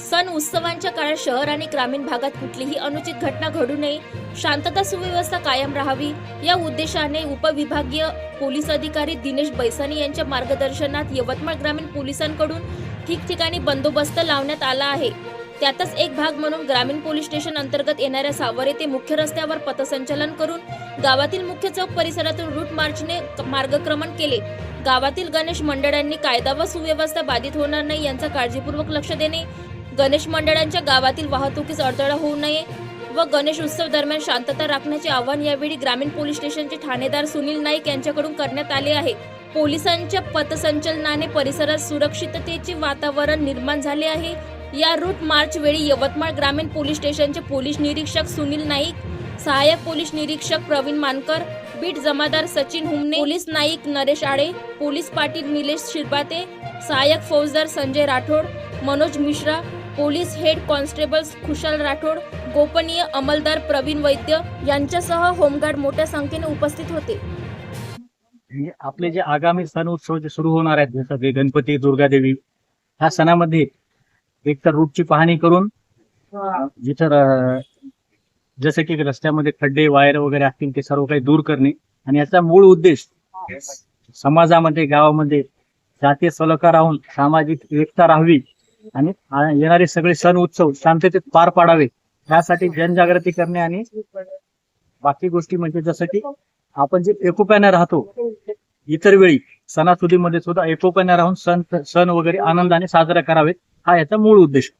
सण उत्सवांच्या काळात शहर आणि ग्रामीण भागात कुठलीही अनुचित घटना घडू नये शांतता सुव्यवस्था कायम राहावी या उद्देशाने उपविभागीय पोलीस अधिकारी दिनेश बैसानी यांच्या मार्गदर्शनात यवतमाळ ग्रामीण पोलिसांकडून ठिकठिकाणी बंदोबस्त लावण्यात आला आहे. त्यातच एक भाग म्हणून ग्रामीण पोलीस स्टेशन अंतर्गत येणाऱ्या सावरे ते मुख्य रस्त्यावर पथसंचलन करून गावातील मुख्य चौक परिसरातून रूट मार्चने मार्गक्रमण केले. गावातील गणेश मंडळांनी कायदा व सुव्यवस्था बाधित होणार नाही यांचा काळजीपूर्वक लक्ष देणे. गणेश मंडळांच्या गावातील वाहतुकीस अडथळा होऊ नये व गणेश उत्सव दरम्यान शांतता राखण्याचे आवाहन यावेळी ग्रामीण पोलीस स्टेशनचे ठाणेदार सुनील नाईक यांच्याकडून करण्यात आले आहे. पोलिसांच्या पथसंचलनाने परिसरात सुरक्षिततेचे वातावरण निर्माण झाले आहे. या रूट मार्च वेळी यवतमाळ ग्रामीण पोलीस स्टेशनचे पोलीस निरीक्षक सुनील नाईक सहाय्यक पोलीस निरीक्षक प्रवीण मानकर बीट जमादार सचिन हुमने पोलीस नाईक नरेश आळे पोलीस पाटील निलेश शिरपाते सहाय्यक फौजदार Sanjay Rathod Manoj Mishra police head constable Khushal Rathod गोपनीय अंमलदार प्रवीण वैद्य यांच्यासह होमगार्ड मोठ्या संख्येने उपस्थित होते. आपले जे आगामी सण उत्सव जे सुरू होणार आहेत जसं गणपती दुर्गादेवी ह्या सणामध्ये एक तर रूटची पाहणी करून जिथं जसं की रस्त्यामध्ये खड्डे वायर वगैरे असतील ते सर्व काही दूर करणे. आणि याचा मूळ उद्देश समाजामध्ये गावामध्ये जातीय सलोखा राहून सामाजिक एकता राहावी आणि येणारे सगळे सण उत्सव शांततेत पार पाडावे. यासाठी जनजागृती करणे आणि बाकी गोष्टी म्हणजे जसं की आपण जे एकोप्याने राहतो इतर वेळी सणासुदीमध्ये सुद्धा एकोप्याने राहून सण सण वगैरे आनंदाने साजरा करावेत. हा याचा मूळ उद्देश.